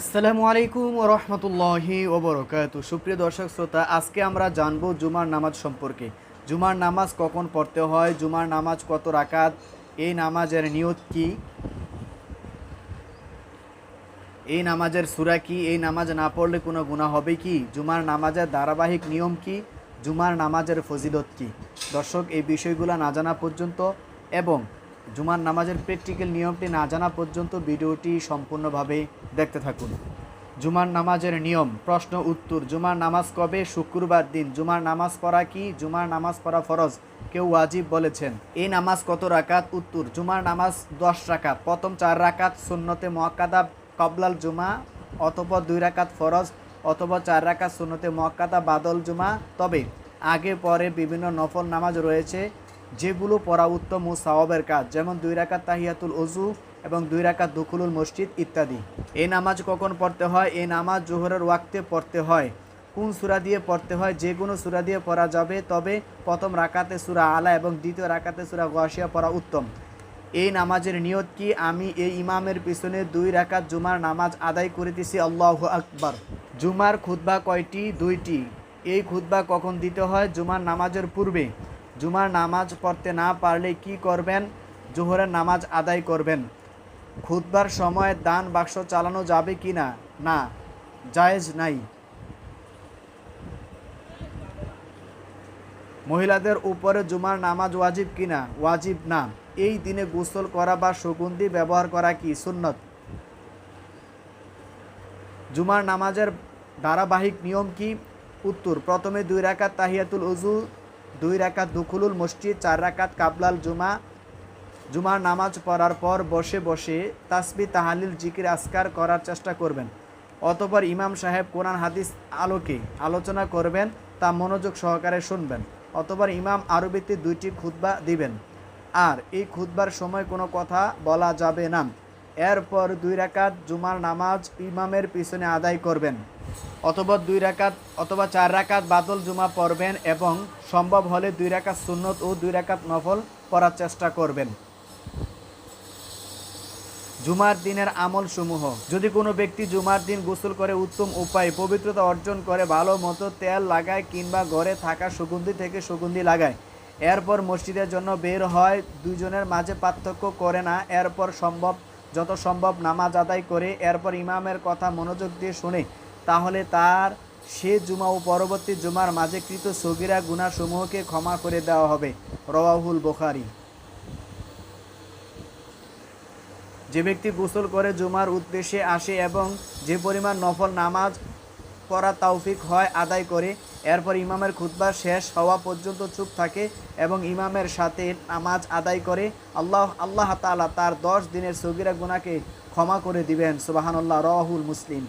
আসসালামু আলাইকুম রহমতুল্লাহি ওবরকাত সুপ্রিয় দর্শক শ্রোতা, আজকে আমরা জানব জুমার নামাজ সম্পর্কে। জুমার নামাজ কখন পড়তে হয়? জুমার নামাজ কত রাকাত? এই নামাজের নিয়ত কি? এই নামাজের সুরা কি? এই নামাজ না পড়লে কোনো গুণা হবে কি? জুমার নামাজের ধারাবাহিক নিয়ম কি? জুমার নামাজের ফজিলত কি? দর্শক, এই বিষয়গুলো না জানা পর্যন্ত এবং জুমার নামাজের প্র্যাকটিক্যাল নিয়মটি না জানা পর্যন্ত ভিডিওটি সম্পূর্ণভাবে দেখতে থাকুন। জুমার নামাজের নিয়ম, প্রশ্ন, উত্তর। জুমার নামাজ কবে? শুক্রবার দিন। জুমার নামাজ পড়া কি? জুমার নামাজ পড়া ফরজ? কেউ ওয়াজিব বলেছেন এই নামাজ কত রাকাত? উত্তর, জুমার নামাজ দশ রাকাত। প্রথম চার রাকাত সুন্নতে মোয়াক্কাদা কবলাল জুমা অথবা দুই রাকাত ফরজ অথবা চার রাকাত সুন্নতে মোয়াক্কাদা বাদল জুমা। তবে আগে পরে বিভিন্ন নফল নামাজ রয়েছে। যেগুলো পড়া উত্তম ও সাওয়াবের কাজ, যেমন দুই রাকাত তাহিয়াতুল অজু এবং দুই রাকাত দুখুলুল মসজিদ ইত্যাদি। এই নামাজ কখন পড়তে হয়? এই নামাজ জোহরের ওয়াক্তে পড়তে হয়। কোন সুরা দিয়ে পড়তে হয়? যে কোনো সুরা দিয়ে পড়া যাবে, তবে প্রথম রাকাতে সুরা আলা এবং দ্বিতীয় রাকাতে সুরা গসিয়া পড়া উত্তম। এই নামাজের নিয়ত কি? আমি এই ইমামের পিছনে দুই রাকাত জুমার নামাজ আদায় করিতেছি, আল্লাহ আকবর। জুমার খুতবা কয়টি? দুইটি। এই খুতবা কখন দিতে হয়? জুমার নামাজের পূর্বে। জুমার নামাজ পড়তে না পারলে কি করবেন? জোহরের নামাজ আদায় করবেন। খুতবার সময় দান বাক্স চালানো যাবে কি না? না, জায়েজ নাই। মহিলাদের উপরে জুমার নামাজ ওয়াজিব কিনা ওয়াজিব না। এই দিনে গোসল করা বা সুগন্ধি ব্যবহার করা কি সুন্নত? জুমার নামাজের ধারাবাহিক নিয়ম কি? উত্তর, প্রথমে দুই রাকাত তাহিয়াতুল উজু দুই রাকাত দুখুলুল মসজিদ, চার রাকাত কাবলাল জুমা, জুমার নামাজ পড়ার পর বসে বসে তাসবি, তাহালিল, জিকির আসকার করার চেষ্টা করবেন। অতপর ইমাম সাহেব কোরআন, হাদিস আলোকে আলোচনা করবেন, তা মনোযোগ সহকারে শুনবেন। অতপর ইমাম আরবিতে দুইটি খুতবা দিবেন। আর এই খুতবার সময় কোনো কথা বলা যাবে না। এরপর দুই রাকাত জুমার নামাজ ইমামের পিছনে আদায় করবেন। অথবা দুই রাকাত অথবা চার রাকাত বাদল জুমা পড়বেন এবং সম্ভব হলে দুই রাকাত সুন্নত ও দুই রাকাত নফল পড়ার চেষ্টা করবেন। জুমার দিনের আমল সমূহ যদি কোনো ব্যক্তি জুমার দিন গোসল করে উত্তম উপায় পবিত্রতা অর্জন করে, ভালো মতো তেল লাগায় কিংবা ঘরে থাকা সুগন্ধি থেকে সুগন্ধি লাগায়, এরপর মসজিদের জন্য বের হয়, দুইজনের মাঝে পার্থক্য করে না, এরপর সম্ভব, যত সম্ভব নামাজ আদায় করে, এরপর ইমামের কথা মনোযোগ দিয়ে শুনে তাহলে তার সে জুমা ও পরবর্তী জুমার মাঝে কৃত সগিরা গুণাসমূহকে ক্ষমা করে দেওয়া হবে। রওয়াহুল বোখারি। যে ব্যক্তি গোসল করে জুমার উদ্দেশ্যে আসে এবং যে পরিমাণ নফল নামাজ পড়া তৌফিক হয় আদায় করে, এরপর ইমামের খুতবা শেষ হওয়া পর্যন্ত চুপ থাকে এবং ইমামের সাথে নামাজ আদায় করে, আল্লাহ আল্লাহ তাআলা তার দশ দিনের সগিরা গুনাকে ক্ষমা করে দিবেন। সুবাহানুল্লাহ রহুল মুসলিম।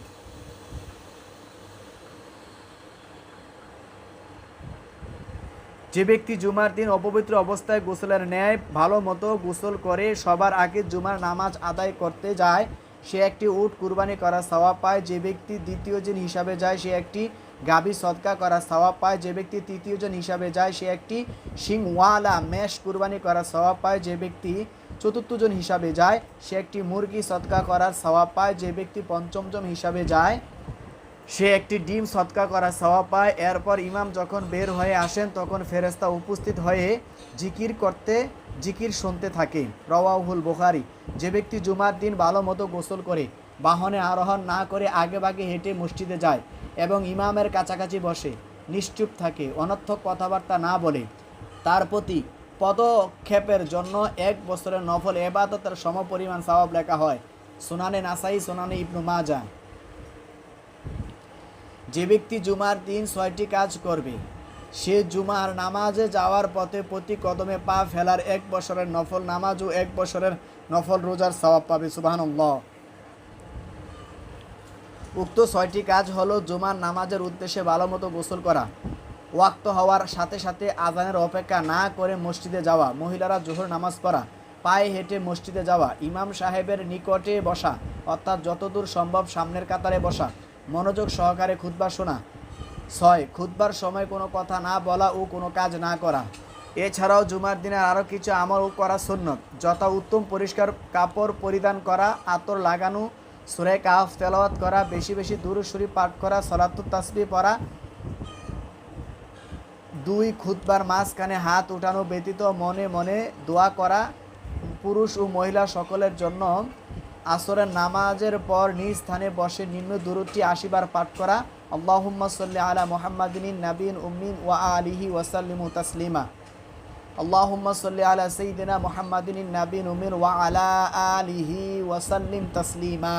যে ব্যক্তি জুমার দিন অপবিত্র অবস্থায় গোসলের ন্যায় ভালো মতো গোসল করে, সবার আগে জুমার নামাজ আদায় করতে যায়, সে একটি উট কুরবানি করার সওয়াব পায়। যে ব্যক্তি দ্বিতীয় জন হিসাবে যায়, সে একটি গাভী সদকা করার সওয়াব পায়। যে ব্যক্তি তৃতীয় জন হিসাবে যায়, সে একটি শিংওয়ালা মেষ কুরবানি করার সওয়াব পায়। যে ব্যক্তি চতুর্থ জন হিসাবে যায়, সে একটি মুরগি সদকা করার সওয়াব পায়। যে ব্যক্তি পঞ্চম জন হিসাবে যায় সে একটি ডিম সৎকা করা সওয়া পায়। এরপর ইমাম যখন বের হয়ে আসেন, তখন ফেরেস্তা উপস্থিত হয়ে জিকির করতে, জিকির শুনতে থাকে। রওয়াহুল বোখারি, যে ব্যক্তি জুমার দিন ভালো মতো গোসল করে, বাহনে আরোহণ না করে আগে বাগে হেঁটে মসজিদে যায় এবং ইমামের কাছাকাছি বসে, নিশ্চুপ থাকে, অনর্থক কথাবার্তা না বলে, তার প্রতি পদক্ষেপের জন্য এক বছরের নফল এবাদতের সমপরিমাণ সওয়াব লেখা হয়। সোনানে নাসাই, সোনানে ইবনু মা মাজা যে ব্যক্তি জুমার দিন ছয়টি কাজ করবে, সে জুমার নামাজে যাওয়ার পথে প্রতি কদমে পা ফেলার এক বছরের নফল নামাজ ও এক বছরের নফল রোজার সওয়াব পাবে, সুবহানাল্লাহ। উক্ত ছয়টি কাজ হলো জুমার নামাজের উদ্দেশ্যে ভালো মতো গোসল করা, ওয়াক্ত হওয়ার সাথে সাথে আজানের অপেক্ষা না করে মসজিদে যাওয়া, মহিলারা জোহর নামাজ পড়া, পায়ে হেঁটে মসজিদে যাওয়া, ইমাম সাহেবের নিকটে বসা, অর্থাৎ যতদূর সম্ভব সামনের কাতারে বসা মনোযোগ সহকারে খুতবা শোনা। ছয়, খুতবার সময় কোনো কথা না বলা ও কোনো কাজ না করা। এছাড়াও জুমার দিনের আরও কিছু আমল করা সুন্নত। যথা উত্তম পরিষ্কার কাপড় পরিধান করা, আতর লাগানো, সুরে কাফ তেলাওয়াত করা, বেশি বেশি দূর শরীফ পাঠ করা সলাতুত তাসবি পড়া। দুই, খুতবার মাঝখানে হাত উঠানো ব্যতীত মনে মনে দোয়া করা। পুরুষ ও মহিলা সকলের জন্য আসরের নামাজের পর নিজ স্থানে বসে নিম্ন দূরটি আশিবার পাঠ করা। আল্লাহুম্মা সাল্লি আলা মুহাম্মাদিন নাবিন উম্মিন ওয়া আলিহি ওয়াসাল্লিমু তাসলিমা। আল্লাহুম্মা সাল্লি আলা সাইয়্যিদিনা মুহাম্মাদিন নাবিন উম্মিন ওয়া আলা আলিহি ওয়াসাল্লিম তাসলিমা।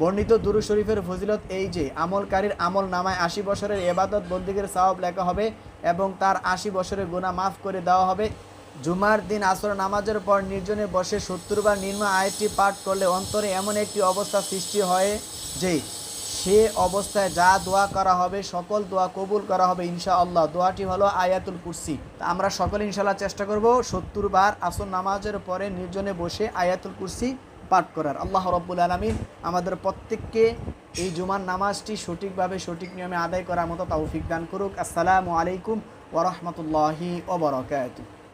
বর্ণিত দুরু শরীফের ফজিলত এই যে, আমলকারীর আমল নামায় আশি বছরের এবাদত বন্দিগের সওয়াব লেখা হবে এবং তার আশি বছরের গুনাহ মাফ করে দেওয়া হবে। জুমার দিন আসর নামাজের পর নির্জনে বসে সত্তর বার নিম্ন আয়টি পাঠ করলে অন্তরে এমন একটি অবস্থা সৃষ্টি হয় যে সে অবস্থায় যা দোয়া করা হবে, সকল দোয়া কবুল করা হবে ইনশা আল্লাহ দোয়াটি হলো আয়াতুল কুরসি। তা আমরা সকলে ইনশাল্লাহ চেষ্টা করব সত্তর বার আসর নামাজের পরে নির্জনে বসে আয়াতুল কুরসি পাঠ করার। আল্লাহ রব্বুল আলমিন আমাদের প্রত্যেককে এই জুমার নামাজটি সঠিকভাবে সঠিক নিয়মে আদায় করার মতো তৌফিক দান করুক। আসসালামু আলাইকুম ওরহমতুল্লাহি ওবরকাত